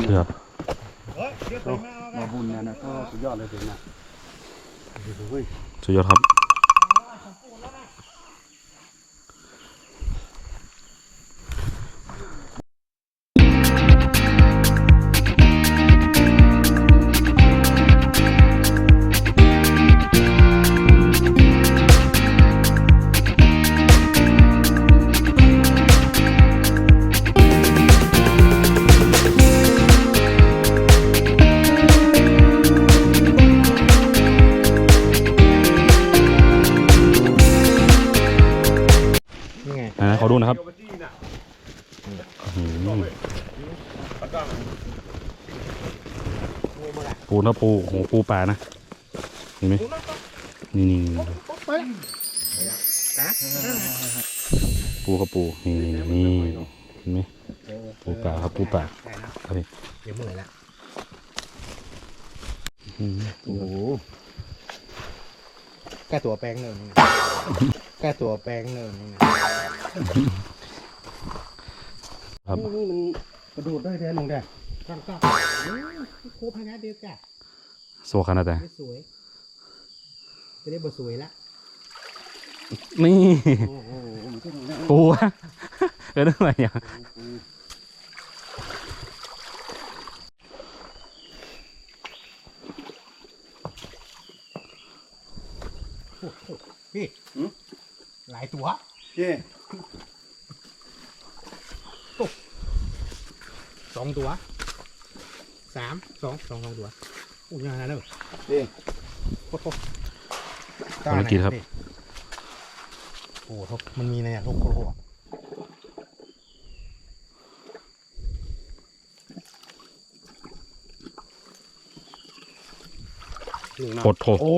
เสือบมาบุญเนี่ยนะก็สุดยอดเลยถึงนะสุดยอดครับ ขอดูนะครับอื้อหือปูนะปูโหปูป่านะเห็นไหมนี่นี่นี่ปูครับปูนี่นี่นี่เห็นไหมปูป่าครับปูป่าครับพี่เดี๋ยวเมื่อยละอื้อหือโอ้โหแก้ตัวแป้งเนินนี่นะแก้ตัวแป้งเนินนี่นะ ครับนี่มันกระโดดได้แดนหนึ่งได้ตั้งตั้งโคพนักเดียวกันโซคานาแต่ไม่สวยจะได้บ่สวยละนี่โอ้โหมันก็อย่างนี้ปูอะเออเรื่องอะไรอย่างพี่หลายตัว เย้สองตัวสามสองสองสองตัวโอ้ยยังไงเนอะเย้โอ้โหภารกิจครับ โอ้โหมันมีในเนี่ยทุกโอ้โหหนึ่งนะปดโถโอ้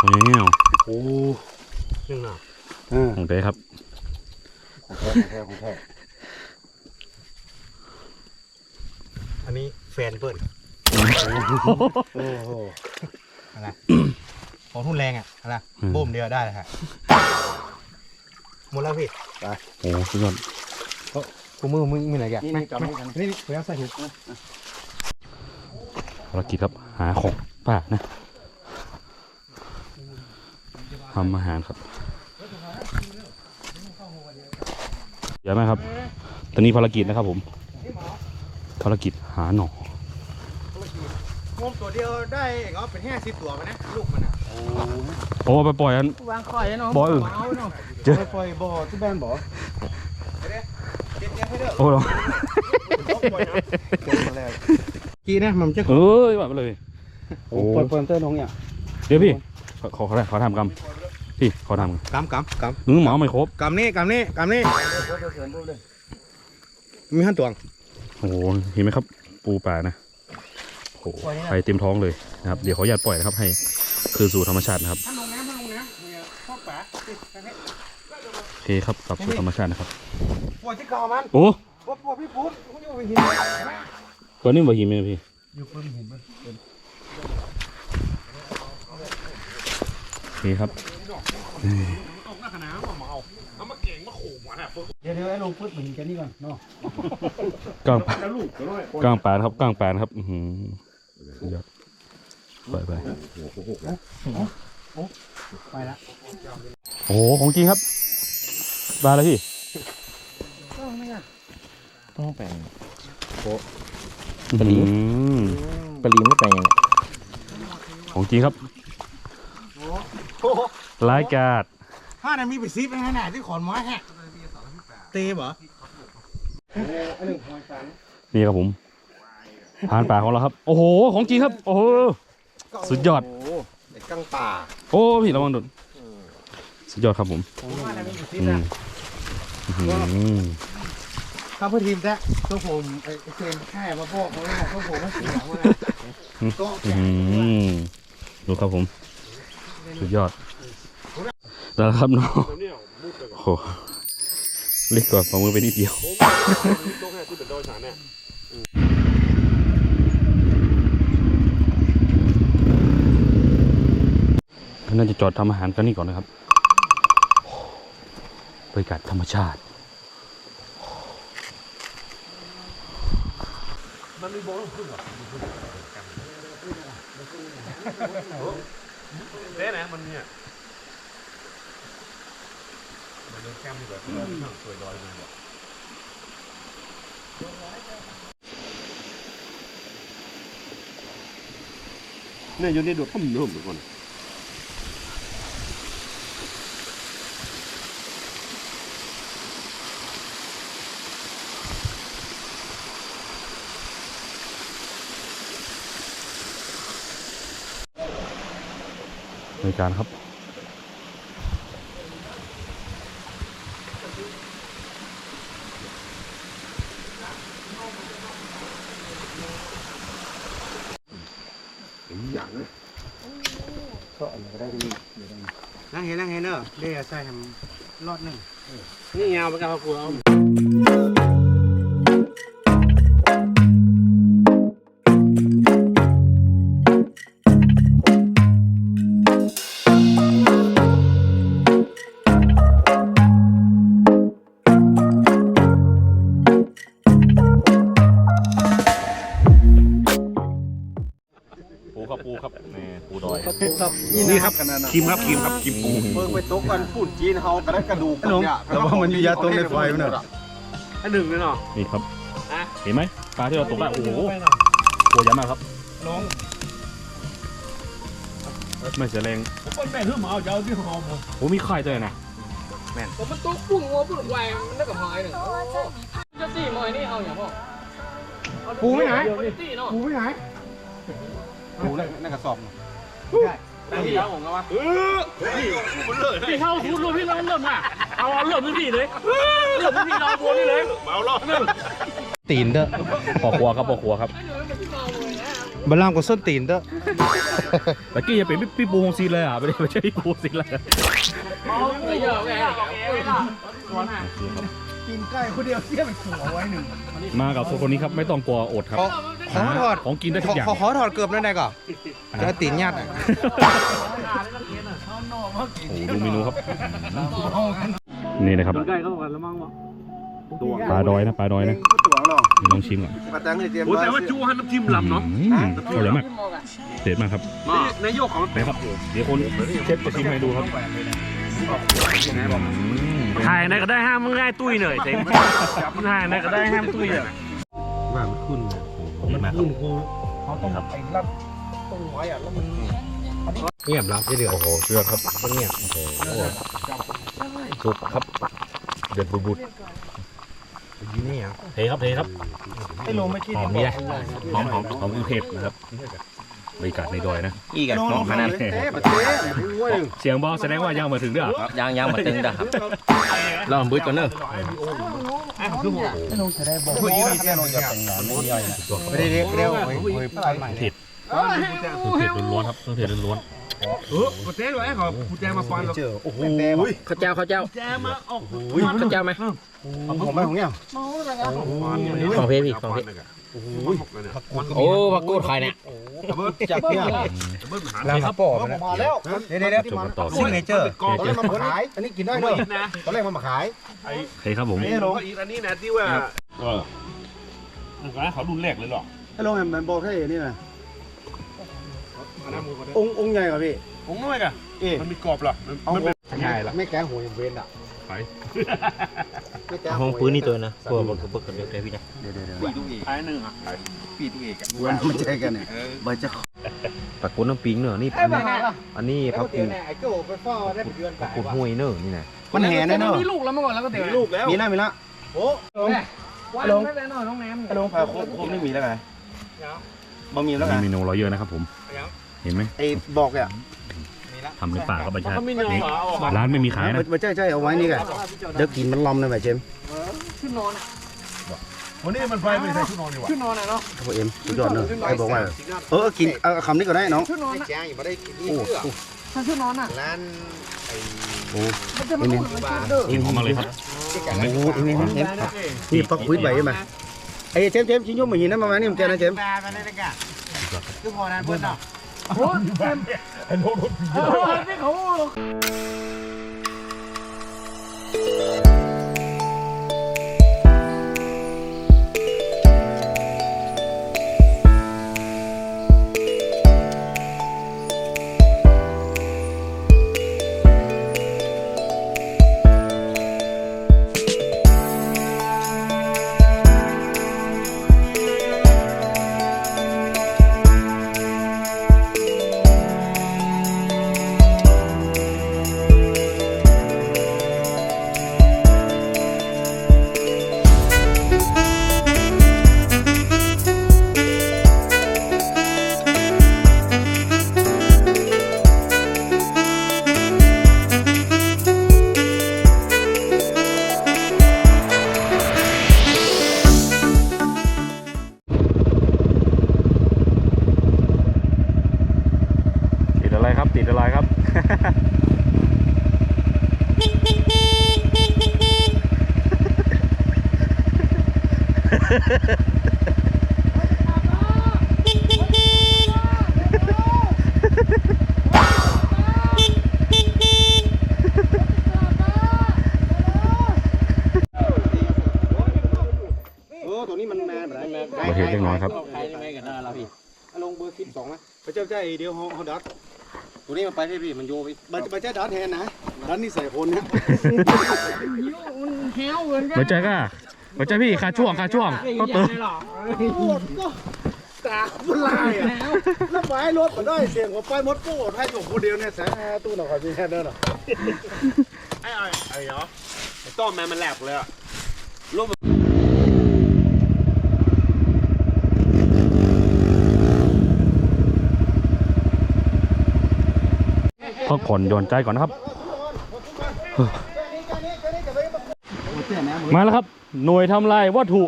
โอ้ยเงี้ยโอ้หนึ่งหน่ะ อ่าของเต้ครับของแท้ของแท้ของแท้อันนี้แฟนเปิ้ลโอ้โหอะไรของทุนแรงอะอะไรอืมบุ้มเดียวได้เลยค่ะหมดแล้วพี่โอ้สุดยอดกูมือมึงมีไหนแกนี่ไม่นี่จับไม่นี่กันนี่นี่พยายามใส่ถุงภารกิจครับหาของป่านะทำอาหารครับ เดี๋ยวไหมครับ ตอนนี้ภารกิจนะครับผม ภารกิจหาหน่องมตัวเดียวได้ก็เป็นแค่สิบตัวไปนะลูกมันอะโอ้ไปปล่อยอันวางคอยเนาะบ่เออเอาเนาะเจอไปปล่อยบ่อที่บ้านบ่อเจ็บเจ็บให้เด้อโอ้โหเจอมาแล้วกี่นะมันจะเอ้ยแบบเลยโอ้ปล่อยปล่อยเต้นน้องเนี่ยเดี๋ยวพี่ขอขอขอขอทำกำ พี่ขอทำกกำกำกำนึงหมอไม่ครบำกำนี่กำนี่กำนี่มีห้าตัวโอ้โหเห็นไหมครับ ปูป่านะโอ้โหไปเต็มท้องเลยนะครับเดี๋ยวขออนุญาตปล่อยนะครับ ให้คืนสู่ธรรมชาตินะครับถ้าลงน้ำถ้าลงน้ำพ่อป๋าโอเคครับกลับสู่ธรรมชาตินะครับปวดที่คอมันโอ้ปวดปวดพี่พุทธคุณอยู่ไปหินตัวนี้บ่หิมเลยพี่อยู่เพิ่มหินมัน โอเคครับเดี๋ยวเดี๋ยวไอ้ลงปึ๊ดเหมือนกันนี่ก่อนเนาะกลางป่ากลางป่านะครับกลางป่านะครับอือหือสุดยอดไปไปไปละโอ้โหของจริงครับมาแล้วพี่ต้องแปลงปลีมปลีไม่แปลงยังไงของจริงครับ รายการถ้าน่ะมีไปซิปยังไงน่ะที่ขอนไม้ฮะเตะเหรอนี่ครับผมผ่านป่าของเราครับ โอ้โห ของจริงครับ โอ้โห สุดยอดโอ้เด็กกังป่า โอ้พี่ระวังโดนสุดยอดครับผมถ้าน่ะมีไปซิปอืนะมอื้อหือถ้าเพื่อทีมแท้ตัวผมไอ้เซนแค่มาพวกเขาเนี่ยตัวผมมันเสียงนะก็อื้อหือดูครับผม สุดยอด แล้วครับน้องโอ้โหเล็กกว่าฝ่ามือไปนิดเดียวก็น่าจะจอดทำอาหารกันนี่ก่อนนะครับบรรยากาศธรรมชาติ มันมีโบลล์พึ่งเด้นะมันเนี่ย มันเดินแคมป์แบบสวยดอยมาเลยแบบเนี่ยอยู่ในดวงพุ่มนุ่มทุกคนในการครับ นั่งเห็นนั่งเห็นเนอะเดี๋ยว ใส่ทำรอดหนึ่งนี่ยาวเป็นการพักผ่อน ครับคิมครับคิมครับคิมปูเบิ่งไปตกกันฝุ่นจีนเฮากระได้กระดูกน้องแต่ว่ามันมียาตรงในไฟมันน่ะอันหนึ่งเลยเนาะนี่ครับอะเห็นไหมปลาที่เราตกได้โอ้โหตัวใหญ่มากครับน้องไม่เสียแรงคนแม่เพิ่งมาเอาเจ้าที่หอมโอ้มีไข่ด้วยนะผมมันตุ๊กปุ้งวัวปุ้งควายมันได้กับหอยหนึ่งจะตีมอยนี่เอาอย่างพ่อปูไม่ไหนตีเนาะปูไม่ไหนปูนั่นนั่นกระสอบแต่ ที่แล้วผมก็ว่าพี่เข้าทุนเลยพี่เริ่มเริ่มอะเอาเริ่มที่เลยเริ่มที่เราบัวนี่เลยเอาล้อหนึ่งตีนเด้อปอกหัวครับปอกหัวครับบลามกับส้นตีนเด้อแต่กี้จะเป็นพี่พี่ปูฮงซีเลยอะไม่ได้ไม่ใช่พี่ปูฮงซีเลยไม่เยอะแม่ กินไก่คนเดียวเสี้ยมันหัวไว้หนึ่งมากับคนนี้ครับไม่ต้องกลัวอดครับขอถอดของกินได้ทุกอย่าง ขอขอถอดเกือบนั่นได้ก่อนจะตีนยัดอะโอ้โหดูเมนูครับ นี่นะครับใกล้เข้ากันแล้วมั้งวะปลาดอยนะปลาดอยนะตัวหรอลองชิมก่อนปลาตังเลยเตรียมโอ้แต่ว่าจูฮันน้ำจิ้มลำเนาะอืมอร่อยมากเด็ดมากครับนายกของนะครับ เดี๋ยวคนเชฟจะชิมให้ดูครับ อืมถ่ายนายก็ได้ห้ามมึงง่ายตุ้ยหน่อยเต็มถ่ายนายก็ได้ห้ามตุ้ยอะว่ามันขึ้นดีมากครับเขาต้องไอ้รับต้นไว้อะแล้วมันเงียบแล้วที่เหลือโอ้โหเชือกครับมันเงียบสุกครับ เด็ดบุดนี่อะๆเทครับเทครับไอ้ลงไม่คิดหอมนี่นะหอมหอมหอมเครื่องเทศนะครับ บรรยากาศในดอยนะ อีกอะลงขนาดเต้ปะเต้โอ้ยเสียงบอลแสดงว่ายังมาถึงเด้อยังยังมาตึงเด้อครับลองบึ้ดก่อนเนอะผู้หญิงแค่ลงจะแต่งงานไม่ย่อยไม่ได้เรียกเร็วเฮ้ยเฮ้ยไปใหม่เครื่องเทศล้วนๆครับเครื่องเทศล้วนเออกูเต้ไว้ขอกูแจมาฟันเจอโอ้โหข้าวเจ้าข้าวเจ้าแจมาออกข้าวเจ้าไหมผมไม่ของเนี่ยของเพชรพี่ของเพชร โอ้ผักกูดไข่เนี่ยจากเนี่ยๆแล้วครับปอมาแล้วเดี๋ยวเดี๋ยวจบกันต่อซิงเนเจอร์กองตอนแรกมันมาขาย อันนี้กินได้เนอะนะตอนแรกมันมาขายโอเคครับผมนี่ลงอีกอันนี้นะที่ว่าเออเขารุ่นแรกเลยหรอให้ลงแฮมมันบอกให้นี่นะองค์องค์ใหญ่กว่าพี่ผมน้อยกะเอ๊ะมันมีกรอบหรอมันเป็นง่ายละไม่แกงหัวยังเว้นอะ ไปไม่แกงห้องปืนนี่ตัวนะตัวบนกระเบื้องเดียวพี่นะเดี๋ยวเดี๋ยวเดี๋ยวปีตู้เอกท้ายหนึ่งอะปีตู้เอกอะวันมันใจกันเนี่ยใบจะผักกูดน้ำปิงเนอะนี่อันนี้ผักกูดไอ้โก้ไปเฝ้าได้เดือนผักกูดห้วยเนอะนี่นะมันแห่แน่เนอะมีลูกแล้วเมื่อก่อนแล้วก็เตะลูกแล้วมีแล้วมีแล้วโอ้ลงวันไม่ได้นอนน้องแนมให้ลงพาครบครบไม่มีแล้วไงบะหมี่แล้วไงมีเมนูรอเยอะนะครับผมเห็นไหมไอ้บอกเนี่ย ทำในป่ากับบรรยากาศเขาไม่เนาะเอาออกมาร้านไม่มีขายนะมันใช่ใช่เอาไว้นี่ไงเดี๋ยวกินมันลอมเลยแบบเจมขึ้นนอนอะวันนี้มันไฟไม่ใส่ชุดนอนดีกว่าขึ้นนอนอะเนาะโอ้เอ็มสุดยอดเนอะไอ้บอกว่าเออกินเอาคำนี้ก็ได้น้องขึ้นนอนอะแกงอยู่ไม่ได้กินนี่โอ้เสื้อถ้าขึ้นนอนอะร้านไอ้โหมันจะมาลูกมันจะเด้อกินหอมมากเลยครับโอ้โหเอ็มเอ็มเอ็มนี่ปักคุยใบใช่ไหมไอ้เจมเจมชิ้นยมมาหินนะประมาณนี้มันแกนะเจมปลาไปเลยนะกะคือพอนั้นเบิ้ลเนาะ โอ้เต็มเออที่ ตัวนี้มันแมนไรโอเคเล็กน้อยครับใครได้ไหมกันหน้าเราพี่ลงเบอร์สิบสองนะพระเจ้าใจเดียวเขาดัดตัวนี้มันไปที่พี่มันโยไปบัตรบัตรเจ้าดัดแทนนะดัดนี่ใส่คนนะมันแห้วเหมือนกันหัวใจก็หัวใจพี่ขาช่วงขาช่วงก็เติมปวดก็ตาบุลายอะแล้วไม้รถมาได้เสียงหัวไฟมดปูดให้ส่งคนเดียวเนี่ยแสงตู้หน่อยครับพี่แค่เดินหรอไอ้ไอ้ไอ้เหรอไอ้ต้อมแม่มันแหลกเลยอะ พักผ่อนหย่อนใจก่อนนะครับ มาแล้วครับ หน่วยทำลายวัตถุ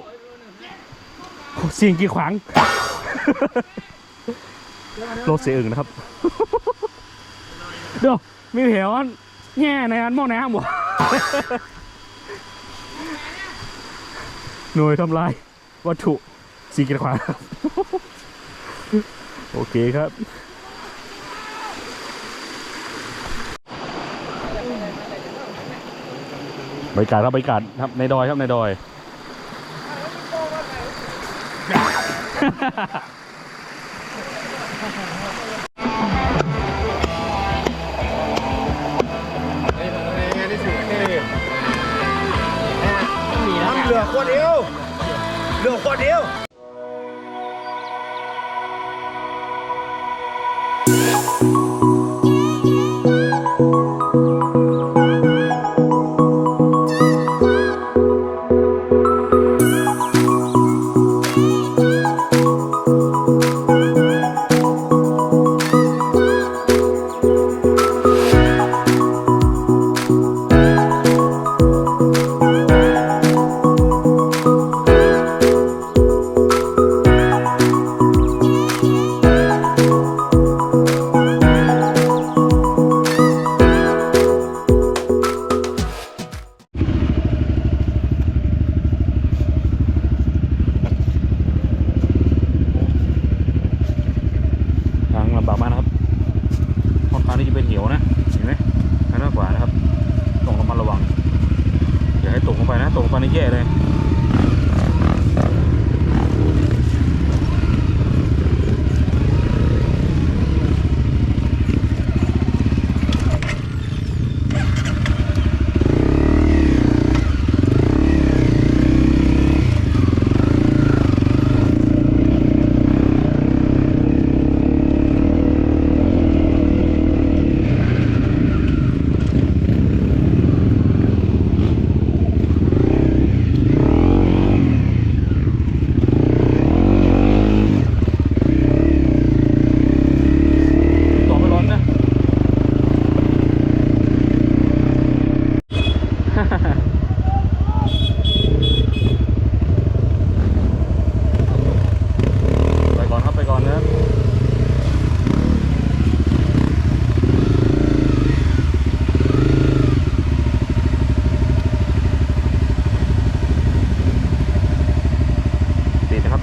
สิ่งกีดขวางรถเสียอึ่งนะครับเดี๋ยวมีแผวแง่ในอันหม้อน้ำบ่หน่วยทำลายวัตถุสิ่งกีดขวางโอเคครับ บรรยากาศครับบรรยากาศครับในดอยครับในดอย เหลือคนเดียวเหลือคนเดียว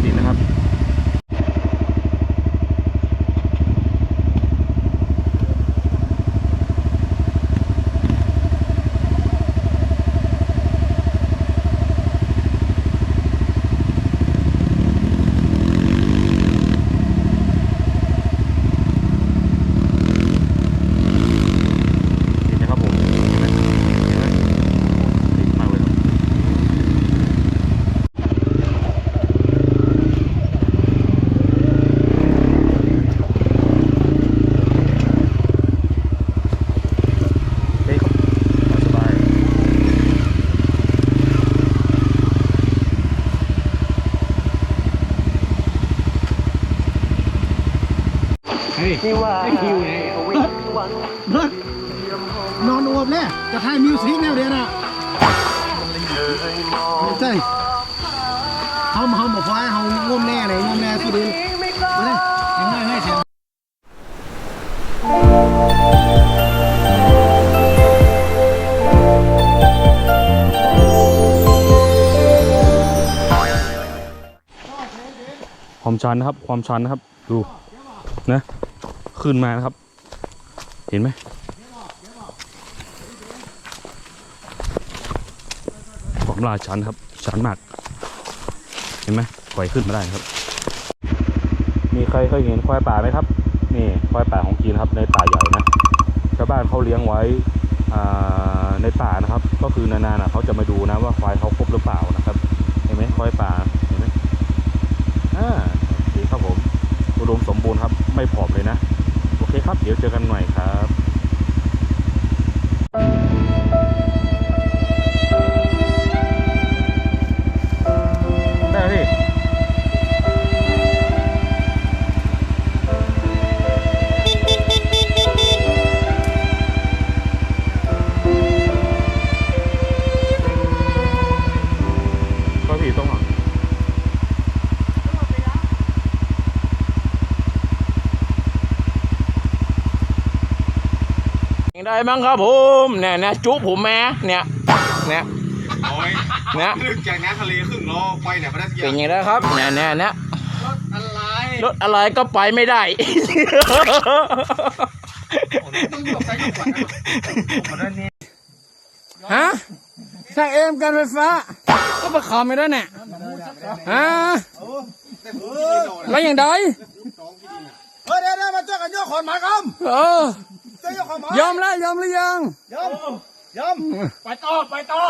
ตินะครับ จะให้มิวสิกแนวเดียวนะใช่เขาเขาบอกว่าเขางมแน่เลยงมแน่สุดที่ไม่ได้ยังไงให้เสียความชันนะครับ ความชันนะครับ ดูนะ ขึ้นมานะครับ เห็นไหม ความลาชันครับ ชันมาก เห็นไหมปล่อยขึ้นมาได้ครับ มีใครเคยเห็นควายป่าไหมครับ นี่ควายป่าของจีนครับ ในป่าใหญ่นะชาวบ้านเขาเลี้ยงไว้อ่าในป่านะครับ ก็คือนานๆนะเขาจะมาดูนะว่าควายเขาครบหรือเปล่านะครับ เห็นไหมควายป่าเห็นไหมอ่าโอเคครับผมอุดมสมบูรณ์ครับ ไม่ผอมเลยนะ โอเคครับ เดี๋ยวเจอกันใหม่ครับ ยังได้มั้งครับผมเนี่ยเนี่ยจุผมแม่เนี่ยเนี่ยโอ้ยเนี่ยลึกจากน้ำทะเลครึ่งโลไปเนี่ยพระนักเป็นยังไงครับเนี่ยเนี่ยเนี่ยอะไรรถอะไรก็ไปไม่ได้ต้องอยู่ใกล้กับก่อนนะฮะช่างเอ็มการไฟฟ้า ก็ประคอมไม่ได้เนี่ยฮะแล้วอย่างใดเฮ้ยเดี๋ยวเดี๋ยวมาเจอกันโยกขอนหมายคเออำเจอโยกขอมายอมแล้วยอมหรือยังยอมยอมไปต่อไปต่อ